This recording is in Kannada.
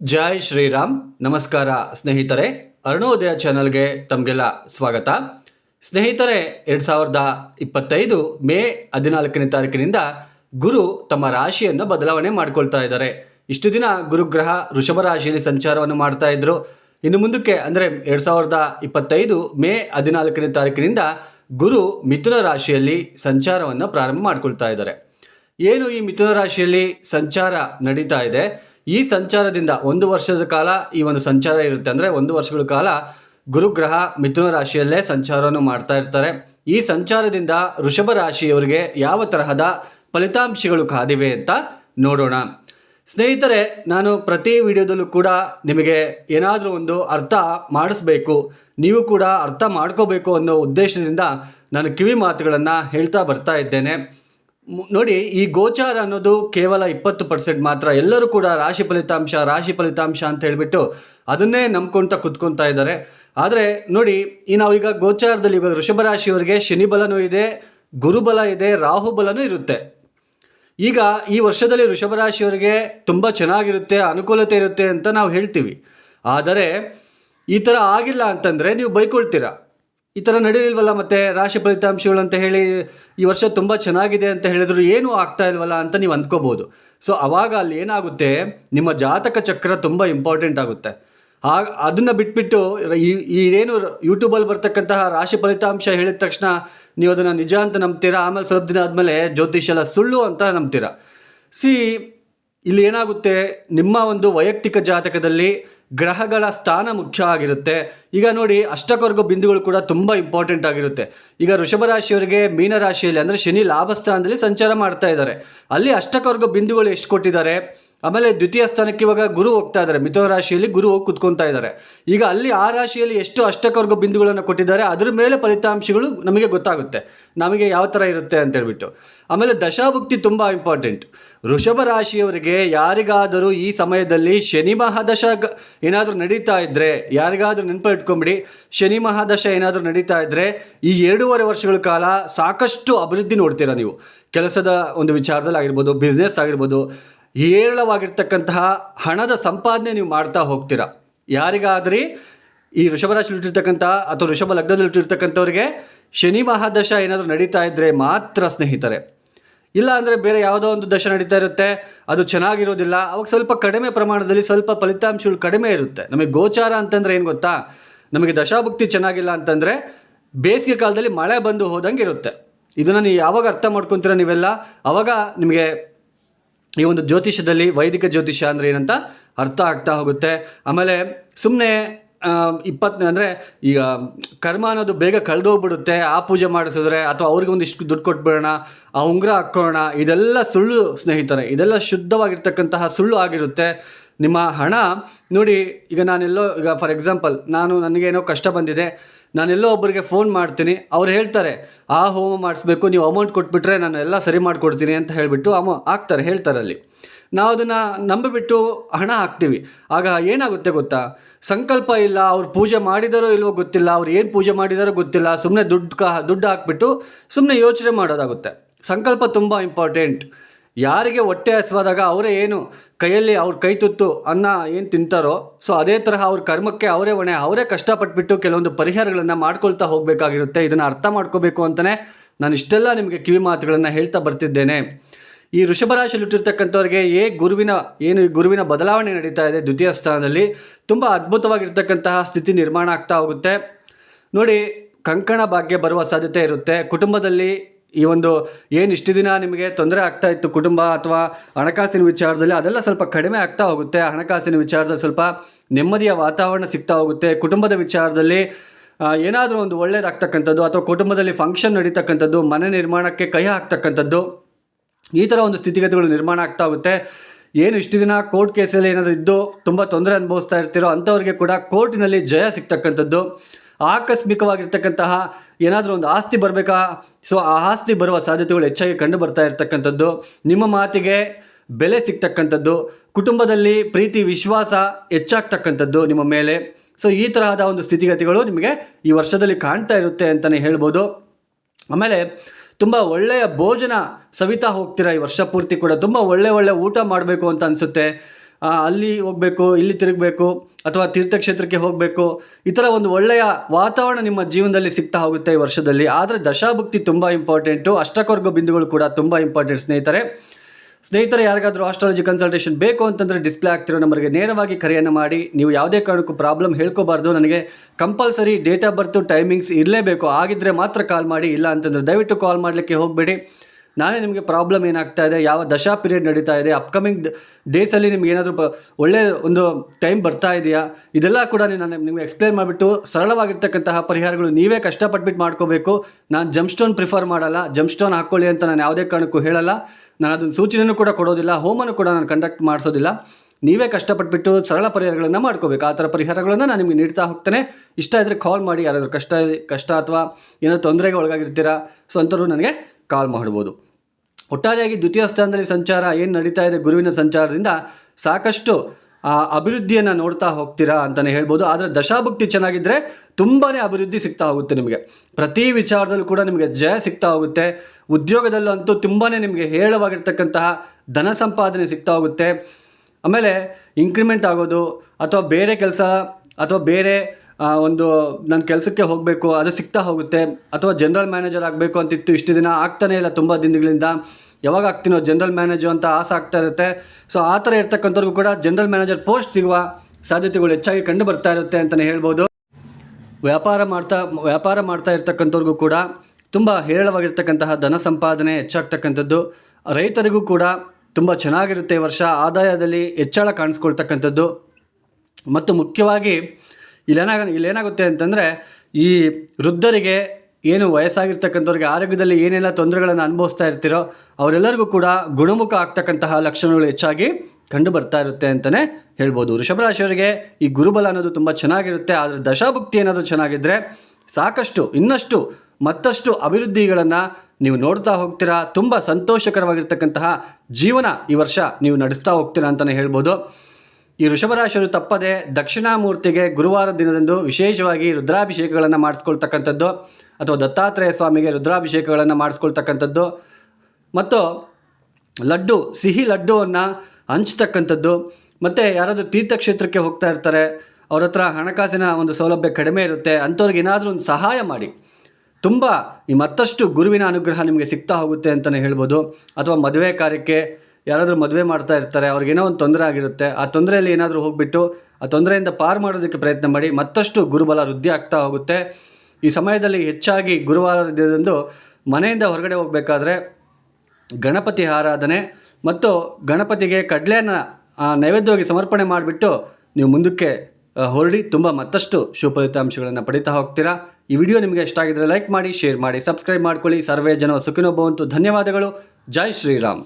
ಜೈ ಶ್ರೀರಾಮ್. ನಮಸ್ಕಾರ ಸ್ನೇಹಿತರೆ, ಅರುಣೋದಯ ಚಾನಲ್ಗೆ ತಮಗೆಲ್ಲ ಸ್ವಾಗತ. ಸ್ನೇಹಿತರೆ, ಎರಡು ಸಾವಿರದ ಇಪ್ಪತ್ತೈದು ಮೇ ಹದಿನಾಲ್ಕನೇ ತಾರೀಕಿನಿಂದ ಗುರು ತಮ್ಮ ರಾಶಿಯನ್ನು ಬದಲಾವಣೆ ಮಾಡ್ಕೊಳ್ತಾ ಇದ್ದಾರೆ. ಇಷ್ಟು ದಿನ ಗುರುಗ್ರಹ ವೃಷಭ ರಾಶಿಯಲ್ಲಿ ಸಂಚಾರವನ್ನು ಮಾಡ್ತಾ ಇದ್ರು. ಇನ್ನು ಮುಂದಕ್ಕೆ ಅಂದರೆ ಎರಡು ಸಾವಿರದ ಇಪ್ಪತ್ತೈದು ಮೇ ಹದಿನಾಲ್ಕನೇ ತಾರೀಕಿನಿಂದ ಗುರು ಮಿಥುನ ರಾಶಿಯಲ್ಲಿ ಸಂಚಾರವನ್ನು ಪ್ರಾರಂಭ ಮಾಡ್ಕೊಳ್ತಾ ಇದ್ದಾರೆ. ಏನು ಈ ಮಿಥುನ ರಾಶಿಯಲ್ಲಿ ಸಂಚಾರ ನಡೀತಾ ಇದೆ? ಈ ಸಂಚಾರದಿಂದ ಒಂದು ವರ್ಷದ ಕಾಲ ಈ ಒಂದು ಸಂಚಾರ ಇರುತ್ತೆ ಅಂದರೆ ಒಂದು ವರ್ಷಗಳ ಕಾಲ ಗುರುಗ್ರಹ ಮಿಥುನ ರಾಶಿಯಲ್ಲೇ ಸಂಚಾರವನ್ನು ಮಾಡ್ತಾ ಇರ್ತಾರೆ. ಈ ಸಂಚಾರದಿಂದ ವೃಷಭ ರಾಶಿಯವರಿಗೆ ಯಾವ ತರಹದ ಫಲಿತಾಂಶಗಳು ಕಾದಿವೆ ಅಂತ ನೋಡೋಣ. ಸ್ನೇಹಿತರೆ, ನಾನು ಪ್ರತಿ ವಿಡಿಯೋದಲ್ಲೂ ಕೂಡ ನಿಮಗೆ ಏನಾದರೂ ಒಂದು ಅರ್ಥ ಮಾಡಿಸ್ಬೇಕು, ನೀವು ಕೂಡ ಅರ್ಥ ಮಾಡ್ಕೋಬೇಕು ಅನ್ನೋ ಉದ್ದೇಶದಿಂದ ನಾನು ಕಿವಿ ಮಾತುಗಳನ್ನು ಹೇಳ್ತಾ ಬರ್ತಾ ಇದ್ದೇನೆ. ನೋಡಿ, ಈ ಗೋಚಾರ ಅನ್ನೋದು ಕೇವಲ ಇಪ್ಪತ್ತು ಪರ್ಸೆಂಟ್ ಮಾತ್ರ. ಎಲ್ಲರೂ ಕೂಡ ರಾಶಿ ಫಲಿತಾಂಶ ರಾಶಿ ಫಲಿತಾಂಶ ಅಂತ ಹೇಳಿಬಿಟ್ಟು ಅದನ್ನೇ ನಂಬ್ಕೊಳ್ತಾ ಕುತ್ಕೊತಾ ಇದ್ದಾರೆ. ಆದರೆ, ನೋಡಿ, ಈ ನಾವೀಗ ಗೋಚಾರದಲ್ಲಿ ಇವಾಗ ವೃಷಭ ರಾಶಿಯವರಿಗೆ ಶನಿ ಬಲನೂ ಇದೆ ಗುರುಬಲ ಇದೆ ರಾಹುಬಲನೂ ಇರುತ್ತೆ. ಈಗ ಈ ವರ್ಷದಲ್ಲಿ ವೃಷಭ ರಾಶಿಯವರಿಗೆ ತುಂಬ ಚೆನ್ನಾಗಿರುತ್ತೆ, ಅನುಕೂಲತೆ ಇರುತ್ತೆ ಅಂತ ನಾವು ಹೇಳ್ತೀವಿ. ಆದರೆ, ಈ ಥರ ಆಗಿಲ್ಲ ಅಂತಂದರೆ ನೀವು ಬೈಕೊಳ್ತೀರಾ? ಈ ಥರ ನಡೀಲಿಲ್ವಲ್ಲ ಮತ್ತೆ ರಾಶಿ ಫಲಿತಾಂಶಗಳು ಅಂತ ಹೇಳಿ ಈ ವರ್ಷ ತುಂಬ ಚೆನ್ನಾಗಿದೆ ಅಂತ ಹೇಳಿದ್ರು ಏನೂ ಆಗ್ತಾ ಇಲ್ವಲ್ಲ ಅಂತ ನೀವು ಅಂದ್ಕೋಬೋದು. ಸೊ ಅವಾಗ ಅಲ್ಲಿ ಏನಾಗುತ್ತೆ? ನಿಮ್ಮ ಜಾತಕ ಚಕ್ರ ತುಂಬ ಇಂಪಾರ್ಟೆಂಟ್ ಆಗುತ್ತೆ. ಆ ಅದನ್ನು ಬಿಟ್ಬಿಟ್ಟು ಈ ಇದೇನು ಯೂಟ್ಯೂಬಲ್ಲಿ ಬರ್ತಕ್ಕಂತಹ ರಾಶಿ ಫಲಿತಾಂಶ ಹೇಳಿದ ತಕ್ಷಣ ನೀವು ಅದನ್ನು ನಿಜ ಅಂತ ನಂಬ್ತೀರಾ? ಆಮೇಲೆ ಸ್ವಲ್ಪ ದಿನ ಆದಮೇಲೆ ಜ್ಯೋತಿಷ ಎಲ್ಲ ಸುಳ್ಳು ಅಂತ ನಂಬ್ತೀರಾ? ಸಿ ಇಲ್ಲಿ ಏನಾಗುತ್ತೆ? ನಿಮ್ಮ ಒಂದು ವೈಯಕ್ತಿಕ ಜಾತಕದಲ್ಲಿ ಗ್ರಹಗಳ ಸ್ಥಾನ ಮುಖ್ಯ ಆಗಿರುತ್ತೆ. ಈಗ ನೋಡಿ ಅಷ್ಟಕವರ್ಗ ಬಿಂದುಗಳು ಕೂಡ ತುಂಬ ಇಂಪಾರ್ಟೆಂಟ್ ಆಗಿರುತ್ತೆ. ಈಗ ಋಷಭ ರಾಶಿಯವರಿಗೆ ಮೀನರಾಶಿಯಲ್ಲಿ ಅಂದರೆ ಶನಿ ಲಾಭ ಸ್ಥಾನದಲ್ಲಿ ಸಂಚಾರ ಮಾಡ್ತಾ ಇದ್ದಾರೆ. ಅಲ್ಲಿ ಅಷ್ಟಕವರ್ಗ ಬಿಂದುಗಳು ಎಷ್ಟು ಕೊಟ್ಟಿದ್ದಾರೆ? ಆಮೇಲೆ ದ್ವಿತೀಯ ಸ್ಥಾನಕ್ಕೆ ಇವಾಗ ಗುರು ಹೋಗ್ತಾ ಇದ್ದಾರೆ. ಮಿಥುನ ರಾಶಿಯಲ್ಲಿ ಗುರು ಹೋಗಿ ಕುತ್ಕೊತಾ ಇದ್ದಾರೆ. ಈಗ ಅಲ್ಲಿ ಆ ರಾಶಿಯಲ್ಲಿ ಎಷ್ಟು ಅಷ್ಟಕವರ್ಗ ಬಿಂದುಗಳನ್ನು ಕೊಟ್ಟಿದ್ದಾರೆ, ಅದ್ರ ಮೇಲೆ ಫಲಿತಾಂಶಗಳು ನಮಗೆ ಗೊತ್ತಾಗುತ್ತೆ. ನಮಗೆ ಯಾವ ಥರ ಇರುತ್ತೆ ಅಂತ ಹೇಳ್ಬಿಟ್ಟು. ಆಮೇಲೆ ದಶಾಭುಕ್ತಿ ತುಂಬ ಇಂಪಾರ್ಟೆಂಟ್ ವೃಷಭ ರಾಶಿಯವರಿಗೆ ಯಾರಿಗಾದರೂ ಈ ಸಮಯದಲ್ಲಿ ಶನಿ ಮಹಾದಶ ಏನಾದರೂ ನಡೀತಾ ಇದ್ದರೆ ಯಾರಿಗಾದರೂ ನೆನಪು ಇಟ್ಕೊಂಬಿಡಿ. ಶನಿ ಮಹಾದಶ ಏನಾದರೂ ನಡೀತಾ ಇದ್ದರೆ ಈ ಎರಡೂವರೆ ವರ್ಷಗಳ ಕಾಲ ಸಾಕಷ್ಟು ಅಭಿವೃದ್ಧಿ ನೋಡ್ತೀರಾ ನೀವು. ಕೆಲಸದ ಒಂದು ವಿಚಾರದಲ್ಲಿ ಆಗಿರ್ಬೋದು ಬಿಸ್ನೆಸ್ ಆಗಿರ್ಬೋದು ಹೇರಳವಾಗಿರ್ತಕ್ಕಂತಹ ಹಣದ ಸಂಪಾದನೆ ನೀವು ಮಾಡ್ತಾ ಹೋಗ್ತೀರಾ? ಯಾರಿಗಾದ್ರಿ ಈ ಇಟ್ಟಿರ್ತಕ್ಕಂಥ ಅಥವಾ ಋಷಭ ಲಗ್ನದಲ್ಲಿ ಹುಟ್ಟಿರ್ತಕ್ಕಂಥವ್ರಿಗೆ ಶನಿ ಮಹಾದಶ ಏನಾದರೂ ನಡೀತಾ ಇದ್ದರೆ ಮಾತ್ರ ಸ್ನೇಹಿತರೆ. ಇಲ್ಲ ಅಂದರೆ ಬೇರೆ ಯಾವುದೋ ಒಂದು ದಶ ನಡೀತಾ ಇರುತ್ತೆ, ಅದು ಚೆನ್ನಾಗಿರೋದಿಲ್ಲ, ಅವಾಗ ಸ್ವಲ್ಪ ಕಡಿಮೆ ಪ್ರಮಾಣದಲ್ಲಿ ಸ್ವಲ್ಪ ಫಲಿತಾಂಶಗಳು ಕಡಿಮೆ ಇರುತ್ತೆ. ನಮಗೆ ಗೋಚಾರ ಅಂತಂದರೆ ಏನು ಗೊತ್ತಾ? ನಮಗೆ ದಶಾಭುಕ್ತಿ ಚೆನ್ನಾಗಿಲ್ಲ ಅಂತಂದರೆ ಬೇಸಿಗೆ ಕಾಲದಲ್ಲಿ ಮಳೆ ಬಂದು ಹೋದಂಗೆ ಇರುತ್ತೆ. ಇದನ್ನು ನೀವು ಯಾವಾಗ ಅರ್ಥ ಮಾಡ್ಕೊತೀರ ನೀವೆಲ್ಲ? ಅವಾಗ ನಿಮಗೆ ಈ ಒಂದು ಜ್ಯೋತಿಷ್ಯದಲ್ಲಿ ವೈದಿಕ ಜ್ಯೋತಿಷ್ಯ ಅಂದರೆ ಏನಂತ ಅರ್ಥ ಆಗ್ತಾ ಹೋಗುತ್ತೆ. ಆಮೇಲೆ ಸುಮ್ಮನೆ ಇಪ್ಪತ್ತು, ಅಂದರೆ ಈಗ ಕರ್ಮ ಅನ್ನೋದು ಬೇಗ ಕಳೆದೋಗ್ಬಿಡುತ್ತೆ. ಆ ಪೂಜೆ ಮಾಡಿಸಿದ್ರೆ ಅಥವಾ ಅವ್ರಿಗೆ ಇಷ್ಟು ದುಡ್ಡು ಕೊಟ್ಬಿಡೋಣ, ಆ ಉಂಗುರ ಹಾಕ್ಕೊಳ್ಳೋಣ, ಇದೆಲ್ಲ ಸುಳ್ಳು ಸ್ನೇಹಿತರೆ. ಇದೆಲ್ಲ ಶುದ್ಧವಾಗಿರ್ತಕ್ಕಂತಹ ಸುಳ್ಳು ಆಗಿರುತ್ತೆ. ನಿಮ್ಮ ಹಣ, ನೋಡಿ, ಈಗ ನಾನೆಲ್ಲೋ, ಈಗ ಫಾರ್ ಎಕ್ಸಾಂಪಲ್ ನಾನು ನನಗೇನೋ ಕಷ್ಟ ಬಂದಿದೆ. ನಾನೆಲ್ಲೋ ಒಬ್ಬರಿಗೆ ಫೋನ್ ಮಾಡ್ತೀನಿ, ಅವ್ರು ಹೇಳ್ತಾರೆ, ಆ ಹೋಮ ಮಾಡಿಸ್ಬೇಕು, ನೀವು ಅಮೌಂಟ್ ಕೊಟ್ಬಿಟ್ರೆ ನಾನು ಎಲ್ಲ ಸರಿ ಮಾಡಿಕೊಡ್ತೀನಿ ಅಂತ ಹೇಳಿಬಿಟ್ಟು ಅಮೌ ಹಾಕ್ತಾರೆ, ಹೇಳ್ತಾರೆ ಅಲ್ಲಿ. ನಾವು ಅದನ್ನು ನಂಬಿಬಿಟ್ಟು ಹಣ ಹಾಕ್ತೀವಿ. ಆಗ ಏನಾಗುತ್ತೆ ಗೊತ್ತಾ? ಸಂಕಲ್ಪ ಇಲ್ಲ, ಅವ್ರು ಪೂಜೆ ಮಾಡಿದಾರೋ ಇಲ್ವೋ ಗೊತ್ತಿಲ್ಲ, ಅವ್ರು ಏನು ಪೂಜೆ ಮಾಡಿದಾರೋ ಗೊತ್ತಿಲ್ಲ ಸುಮ್ಮನೆ ದುಡ್ಡು ಕಾ, ದುಡ್ಡು ಹಾಕ್ಬಿಟ್ಟು ಸುಮ್ಮನೆ ಯೋಚನೆ ಮಾಡೋದಾಗುತ್ತೆ. ಸಂಕಲ್ಪ ತುಂಬ ಇಂಪಾರ್ಟೆಂಟ್ ಯಾರಿಗೆ ಹೊಟ್ಟೆ ಹಸಿವಾದಾಗ ಅವರೇ ಏನು ಕೈಯಲ್ಲಿ ಅವ್ರ ಕೈ ತುತ್ತು ಅನ್ನ ಏನು ತಿಂತಾರೋ, ಸೊ ಅದೇ ತರಹ ಅವ್ರ ಕರ್ಮಕ್ಕೆ ಅವರೇ ಹೊಣೆ, ಅವರೇ ಕಷ್ಟಪಟ್ಟುಬಿಟ್ಟು ಕೆಲವೊಂದು ಪರಿಹಾರಗಳನ್ನು ಮಾಡ್ಕೊಳ್ತಾ ಹೋಗಬೇಕಾಗಿರುತ್ತೆ. ಇದನ್ನು ಅರ್ಥ ಮಾಡ್ಕೋಬೇಕು ಅಂತಲೇ ನಾನು ಇಷ್ಟೆಲ್ಲ ನಿಮಗೆ ಕಿವಿ ಮಾತುಗಳನ್ನು ಹೇಳ್ತಾ ಬರ್ತಿದ್ದೇನೆ. ಈ ವೃಷಭ ರಾಶಿಯಲ್ಲಿ ಹುಟ್ಟಿರ್ತಕ್ಕಂಥವ್ರಿಗೆ ಏ ಗುರುವಿನ, ಏನು ಈ ಗುರುವಿನ ಬದಲಾವಣೆ ನಡೀತಾ ಇದೆ ದ್ವಿತೀಯ ಸ್ಥಾನದಲ್ಲಿ, ತುಂಬ ಅದ್ಭುತವಾಗಿರ್ತಕ್ಕಂತಹ ಸ್ಥಿತಿ ನಿರ್ಮಾಣ ಆಗ್ತಾ ಹೋಗುತ್ತೆ. ನೋಡಿ, ಕಂಕಣ ಭಾಗ್ಯ ಬರುವ ಸಾಧ್ಯತೆ ಇರುತ್ತೆ. ಕುಟುಂಬದಲ್ಲಿ ಈ ಒಂದು ಏನು ಇಷ್ಟು ದಿನ ನಿಮಗೆ ತೊಂದರೆ ಆಗ್ತಾ ಇತ್ತು ಕುಟುಂಬ ಅಥವಾ ಹಣಕಾಸಿನ ವಿಚಾರದಲ್ಲಿ ಅದೆಲ್ಲ ಸ್ವಲ್ಪ ಕಡಿಮೆ ಆಗ್ತಾ ಹೋಗುತ್ತೆ. ಹಣಕಾಸಿನ ವಿಚಾರದಲ್ಲಿ ಸ್ವಲ್ಪ ನೆಮ್ಮದಿಯ ವಾತಾವರಣ ಸಿಗ್ತಾ ಹೋಗುತ್ತೆ. ಕುಟುಂಬದ ವಿಚಾರದಲ್ಲಿ ಏನಾದರೂ ಒಂದು ಒಳ್ಳೇದಾಗ್ತಕ್ಕಂಥದ್ದು ಅಥವಾ ಕುಟುಂಬದಲ್ಲಿ ಫಂಕ್ಷನ್ ನಡೀತಕ್ಕಂಥದ್ದು, ಮನೆ ನಿರ್ಮಾಣಕ್ಕೆ ಕೈ ಹಾಕ್ತಕ್ಕಂಥದ್ದು, ಈ ಥರ ಒಂದು ಸ್ಥಿತಿಗತಿಗಳು ನಿರ್ಮಾಣ ಆಗ್ತಾ ಹೋಗುತ್ತೆ. ಏನು ಇಷ್ಟು ದಿನ ಕೋರ್ಟ್ ಕೇಸಲ್ಲಿ ಏನಾದರೂ ಇದ್ದು ತುಂಬ ತೊಂದರೆ ಅನುಭವಿಸ್ತಾ ಇರ್ತೀರೋ ಅಂಥವ್ರಿಗೆ ಕೂಡ ಕೋರ್ಟಿನಲ್ಲಿ ಜಯ ಸಿಗ್ತಕ್ಕಂಥದ್ದು. ಆಕಸ್ಮಿಕವಾಗಿರ್ತಕ್ಕಂತಹ ಏನಾದರೂ ಒಂದು ಆಸ್ತಿ ಬರಬೇಕಾ? ಸೊ ಆ ಆಸ್ತಿ ಬರುವ ಸಾಧ್ಯತೆಗಳು ಹೆಚ್ಚಾಗಿ ಕಂಡು ಬರ್ತಾ ಇರತಕ್ಕಂಥದ್ದು. ನಿಮ್ಮ ಮಾತಿಗೆ ಬೆಲೆ ಸಿಗ್ತಕ್ಕಂಥದ್ದು. ಕುಟುಂಬದಲ್ಲಿ ಪ್ರೀತಿ, ವಿಶ್ವಾಸ ಹೆಚ್ಚಾಗ್ತಕ್ಕಂಥದ್ದು ನಿಮ್ಮ ಮೇಲೆ. ಸೊ ಈ ತರಹದ ಒಂದು ಸ್ಥಿತಿಗತಿಗಳು ನಿಮಗೆ ಈ ವರ್ಷದಲ್ಲಿ ಕಾಣ್ತಾ ಇರುತ್ತೆ ಅಂತಲೇ ಹೇಳ್ಬೋದು. ಆಮೇಲೆ ತುಂಬ ಒಳ್ಳೆಯ ಭೋಜನ ಸವಿತಾ ಹೋಗ್ತೀರಾ ಈ ವರ್ಷ ಪೂರ್ತಿ ಕೂಡ? ತುಂಬ ಒಳ್ಳೆ ಒಳ್ಳೆ ಊಟ ಮಾಡಬೇಕು ಅಂತ ಅನಿಸುತ್ತೆ. ಅಲ್ಲಿ ಹೋಗಬೇಕು, ಇಲ್ಲಿ ತಿರುಗಬೇಕು, ಅಥವಾ ತೀರ್ಥಕ್ಷೇತ್ರಕ್ಕೆ ಹೋಗಬೇಕು, ಈ ಥರ ಒಂದು ಒಳ್ಳೆಯ ವಾತಾವರಣ ನಿಮ್ಮ ಜೀವನದಲ್ಲಿ ಸಿಗ್ತಾ ಹೋಗುತ್ತೆ ಈ ವರ್ಷದಲ್ಲಿ. ಆದರೆ ದಶಾಭಕ್ತಿ ತುಂಬ ಇಂಪಾರ್ಟೆಂಟು ಅಷ್ಟಕವರ್ಗ ಬಿಂದುಗಳು ಕೂಡ ತುಂಬ ಇಂಪಾರ್ಟೆಂಟ್ ಸ್ನೇಹಿತರೆ. ಸ್ನೇಹಿತರೆ, ಯಾರಿಗಾದರೂ ಆಸ್ಟ್ರಾಲಜಿ ಕನ್ಸಲ್ಟೇಷನ್ ಬೇಕು ಅಂತಂದರೆ ಡಿಸ್ಪ್ಲೇ ಆಗ್ತಿರೋ ನಂಬರ್ಗೆ ನೇರವಾಗಿ ಕರೆಯನ್ನು ಮಾಡಿ. ನೀವು ಯಾವುದೇ ಕಾರಣಕ್ಕೂ ಪ್ರಾಬ್ಲಮ್ ಹೇಳ್ಕೋಬಾರ್ದು. ನನಗೆ compulsory date of birth timings ಇರಲೇಬೇಕು. ಆಗಿದ್ದರೆ ಮಾತ್ರ ಕಾಲ್ ಮಾಡಿ, ಇಲ್ಲ ಅಂತಂದರೆ ದಯವಿಟ್ಟು ಕಾಲ್ ಮಾಡಲಿಕ್ಕೆ ಹೋಗಬೇಡಿ. ನಾನೇ ನಿಮಗೆ ಪ್ರಾಬ್ಲಮ್ ಏನಾಗ್ತಾ ಇದೆ? ಯಾವ ದಶಾ ಪೀರಿಯಡ್ ನಡೀತಾ ಇದೆ? ಅಪ್ಕಮಿಂಗ್ ಡೇಸಲ್ಲಿ ನಿಮ್ಗೆ ಏನಾದರೂ ಒಳ್ಳೆ ಒಂದು ಟೈಮ್ ಬರ್ತಾ ಇದೆಯಾ? ಇದೆಲ್ಲ ಕೂಡ ನಾನು ನಿಮಗೆ ಎಕ್ಸ್ಪ್ಲೇನ್ ಮಾಡಿಬಿಟ್ಟು ಸರಳವಾಗಿರ್ತಕ್ಕಂತಹ ಪರಿಹಾರಗಳು ನೀವೇ ಕಷ್ಟಪಟ್ಬಿಟ್ಟು ಮಾಡ್ಕೋಬೇಕು. ನಾನು ಜಂಪ್ಸ್ಟೋನ್ ಪ್ರಿಫರ್ ಮಾಡಲ್ಲ. ಜಂಪ್ಸ್ಟೋನ್ ಹಾಕ್ಕೊಳ್ಳಿ ಅಂತ ನಾನು ಯಾವುದೇ ಕಾರಣಕ್ಕೂ ಹೇಳಲ್ಲ. ನಾನು ಅದನ್ನು ಸೂಚನೆಯೂ ಕೂಡ ಕೊಡೋದಿಲ್ಲ. ಹೋಮನ್ನು ಕೂಡ ನಾನು ಕಂಡಕ್ಟ್ ಮಾಡಿಸೋದಿಲ್ಲ. ನೀವೇ ಕಷ್ಟಪಟ್ಬಿಟ್ಟು ಸರಳ ಪರಿಹಾರಗಳನ್ನು ಮಾಡ್ಕೋಬೇಕು. ಆ ಥರ ಪರಿಹಾರಗಳನ್ನು ನಾನು ನಿಮಗೆ ನೀಡ್ತಾ ಹೋಗ್ತೇನೆ. ಇಷ್ಟ ಇದ್ದರೆ ಕಾಲ್ ಮಾಡಿ. ಯಾರಾದರೂ ಕಷ್ಟ ಕಷ್ಟ ಅಥವಾ ಏನೋ ತೊಂದರೆಗೆ ಒಳಗಾಗಿರ್ತೀರಾ? ಸೊ ಅಂಥವ್ರು ನನಗೆ ಕಾಲ್ ಮಾಡ್ಬೋದು. ಒಟ್ಟಾರೆಯಾಗಿ ದ್ವಿತೀಯ ಸ್ಥಾನದಲ್ಲಿ ಸಂಚಾರ ಏನು ನಡೀತಾ ಇದೆ ಗುರುವಿನ ಸಂಚಾರದಿಂದ ಸಾಕಷ್ಟು ಆ, ಅಭಿವೃದ್ಧಿಯನ್ನು ನೋಡ್ತಾ ಹೋಗ್ತೀರಾ ಅಂತಲೇ ಹೇಳ್ಬೋದು. ಆದರೆ ದಶಾಭಕ್ತಿ ಚೆನ್ನಾಗಿದ್ದರೆ ತುಂಬಾ ಅಭಿವೃದ್ಧಿ ಸಿಗ್ತಾ ಹೋಗುತ್ತೆ ನಿಮಗೆ. ಪ್ರತಿ ವಿಚಾರದಲ್ಲೂ ಕೂಡ ನಿಮಗೆ ಜಯ ಸಿಗ್ತಾ ಹೋಗುತ್ತೆ. ಉದ್ಯೋಗದಲ್ಲಂತೂ ತುಂಬಾ ನಿಮಗೆ ಹೇಳವಾಗಿರ್ತಕ್ಕಂತಹ ಧನ ಸಂಪಾದನೆ ಸಿಗ್ತಾ ಹೋಗುತ್ತೆ. ಆಮೇಲೆ ಇನ್ಕ್ರಿಮೆಂಟ್ ಆಗೋದು ಅಥವಾ ಬೇರೆ ಕೆಲಸ ಅಥವಾ ಬೇರೆ ಒಂದು ನನ್ನ ಕೆಲಸಕ್ಕೆ ಹೋಗಬೇಕು, ಅದು ಸಿಗ್ತಾ ಹೋಗುತ್ತೆ, ಅಥವಾ ಜನರಲ್ ಮ್ಯಾನೇಜರ್ ಆಗಬೇಕು ಅಂತಿತ್ತು, ಇಷ್ಟು ದಿನ ಆಗ್ತಾನೇ ಇಲ್ಲ ತುಂಬ ದಿನಗಳಿಂದ. ಯಾವಾಗ ಆಗ್ತೀನೋ ಜನರಲ್ ಮ್ಯಾನೇಜರ್ ಅಂತ ಆಸೆ ಆಗ್ತಾ ಇರುತ್ತೆ. ಸೊ ಆ ಥರ ಇರ್ತಕ್ಕಂಥವ್ರಿಗೂ ಕೂಡ ಜನರಲ್ ಮ್ಯಾನೇಜರ್ ಪೋಸ್ಟ್ ಸಿಗುವ ಸಾಧ್ಯತೆಗಳು ಹೆಚ್ಚಾಗಿ ಕಂಡು ಬರ್ತಾ ಇರುತ್ತೆ ಅಂತಲೇ ಹೇಳ್ಬೋದು. ವ್ಯಾಪಾರ ಮಾಡ್ತಾ ವ್ಯಾಪಾರ ಮಾಡ್ತಾ ಇರ್ತಕ್ಕಂಥವ್ರಿಗೂ ಕೂಡ ತುಂಬ ಹೇರಳವಾಗಿರ್ತಕ್ಕಂತಹ ಧನ ಸಂಪಾದನೆ ಹೆಚ್ಚಾಗ್ತಕ್ಕಂಥದ್ದು. ರೈತರಿಗೂ ಕೂಡ ತುಂಬ ಚೆನ್ನಾಗಿರುತ್ತೆ ವರ್ಷ. ಆದಾಯದಲ್ಲಿ ಹೆಚ್ಚಳ ಕಾಣಿಸ್ಕೊಳ್ತಕ್ಕಂಥದ್ದು. ಮತ್ತು ಮುಖ್ಯವಾಗಿ ಇಲ್ಲೇನಾಗ ಇಲ್ಲೇನಾಗುತ್ತೆ ಅಂತಂದರೆ ಈ ವೃದ್ಧರಿಗೆ ಏನು ವಯಸ್ಸಾಗಿರ್ತಕ್ಕಂಥವ್ರಿಗೆ ಆರೋಗ್ಯದಲ್ಲಿ ಏನೆಲ್ಲ ತೊಂದರೆಗಳನ್ನು ಅನುಭವಿಸ್ತಾ ಇರ್ತೀರೋ ಅವರೆಲ್ಲರಿಗೂ ಕೂಡ ಗುಣಮುಖ ಆಗ್ತಕ್ಕಂತಹ ಲಕ್ಷಣಗಳು ಹೆಚ್ಚಾಗಿ ಕಂಡು ಬರ್ತಾ ಇರುತ್ತೆ ಅಂತಲೇ ಹೇಳ್ಬೋದು. ವೃಷಭ ರಾಶಿಯವರಿಗೆ ಈ ಗುರುಬಲ ಅನ್ನೋದು ತುಂಬ ಚೆನ್ನಾಗಿರುತ್ತೆ. ಆದರೆ ದಶಾಭುಕ್ತಿ ಏನಾದರೂ ಚೆನ್ನಾಗಿದ್ದರೆ ಸಾಕಷ್ಟು, ಇನ್ನಷ್ಟು, ಮತ್ತಷ್ಟು ಅಭಿವೃದ್ಧಿಗಳನ್ನು ನೀವು ನೋಡ್ತಾ ಹೋಗ್ತೀರಾ. ತುಂಬ ಸಂತೋಷಕರವಾಗಿರ್ತಕ್ಕಂತಹ ಜೀವನ ಈ ವರ್ಷ ನೀವು ನಡೆಸ್ತಾ ಹೋಗ್ತೀರಾ ಅಂತಲೇ ಹೇಳ್ಬೋದು. ಈ ವೃಷಭರಾಶಿಯವರು ತಪ್ಪದೆ ದಕ್ಷಿಣಾಮೂರ್ತಿಗೆ ಗುರುವಾರ ದಿನದಂದು ವಿಶೇಷವಾಗಿ ರುದ್ರಾಭಿಷೇಕಗಳನ್ನು ಮಾಡಿಸ್ಕೊಳ್ತಕ್ಕಂಥದ್ದು, ಅಥವಾ ದತ್ತಾತ್ರೇಯ ಸ್ವಾಮಿಗೆ ರುದ್ರಾಭಿಷೇಕಗಳನ್ನು ಮಾಡಿಸ್ಕೊಳ್ತಕ್ಕಂಥದ್ದು, ಮತ್ತು ಲಡ್ಡು, ಸಿಹಿ ಲಡ್ಡುವನ್ನು ಹಂಚ್ತಕ್ಕಂಥದ್ದು, ಮತ್ತು ಯಾರಾದರೂ ತೀರ್ಥಕ್ಷೇತ್ರಕ್ಕೆ ಹೋಗ್ತಾ ಇರ್ತಾರೆ, ಅವ್ರ ಹತ್ರ ಹಣಕಾಸಿನ ಒಂದು ಸೌಲಭ್ಯ ಕಡಿಮೆ ಇರುತ್ತೆ, ಅಂಥವ್ರಿಗೆ ಏನಾದರೂ ಒಂದು ಸಹಾಯ ಮಾಡಿ. ತುಂಬ ಈ ಮತ್ತಷ್ಟು ಗುರುವಿನ ಅನುಗ್ರಹ ನಿಮಗೆ ಸಿಗ್ತಾ ಹೋಗುತ್ತೆ ಅಂತಲೇ ಹೇಳ್ಬೋದು. ಅಥವಾ ಮದುವೆ ಕಾರ್ಯಕ್ಕೆ ಯಾರಾದರೂ ಮದುವೆ ಮಾಡ್ತಾ ಇರ್ತಾರೆ ಅವ್ರಿಗೇನೋ ಒಂದು ತೊಂದರೆ ಆಗಿರುತ್ತೆ, ಆ ತೊಂದರೆಯಲ್ಲಿ ಏನಾದರೂ ಹೋಗ್ಬಿಟ್ಟು ಆ ತೊಂದರೆಯಿಂದ ಪಾರು ಮಾಡೋದಕ್ಕೆ ಪ್ರಯತ್ನ ಮಾಡಿ ಮತ್ತಷ್ಟು ಗುರುಬಲ ವೃದ್ಧಿ ಆಗ್ತಾ ಹೋಗುತ್ತೆ. ಈ ಸಮಯದಲ್ಲಿ ಹೆಚ್ಚಾಗಿ ಗುರುವಾರ ದಿನದಂದು ಮನೆಯಿಂದ ಹೊರಗಡೆ ಹೋಗಬೇಕಾದ್ರೆ ಗಣಪತಿ ಆರಾಧನೆ ಮತ್ತು ಗಣಪತಿಗೆ ಕಡಲೆಯನ್ನು ನೈವೇದ್ಯವಾಗಿ ಸಮರ್ಪಣೆ ಮಾಡಿಬಿಟ್ಟು ನೀವು ಮುಂದಕ್ಕೆ ಹೊರಡಿ, ತುಂಬ ಮತ್ತಷ್ಟು ಶುಭ ಫಲಿತಾಂಶಗಳನ್ನು ಪಡಿತಾ ಹೋಗ್ತೀರಾ. ಈ ವಿಡಿಯೋ ನಿಮಗೆ ಇಷ್ಟ ಆಗಿದ್ರೆ ಲೈಕ್ ಮಾಡಿ, ಶೇರ್ ಮಾಡಿ, ಸಬ್ಸ್ಕ್ರೈಬ್ ಮಾಡ್ಕೊಳ್ಳಿ. ಸರ್ವೇ ಜನ ಸುಖಿನೋಭವಂತು ಧನ್ಯವಾದಗಳು. ಜೈ ಶ್ರೀರಾಮ್.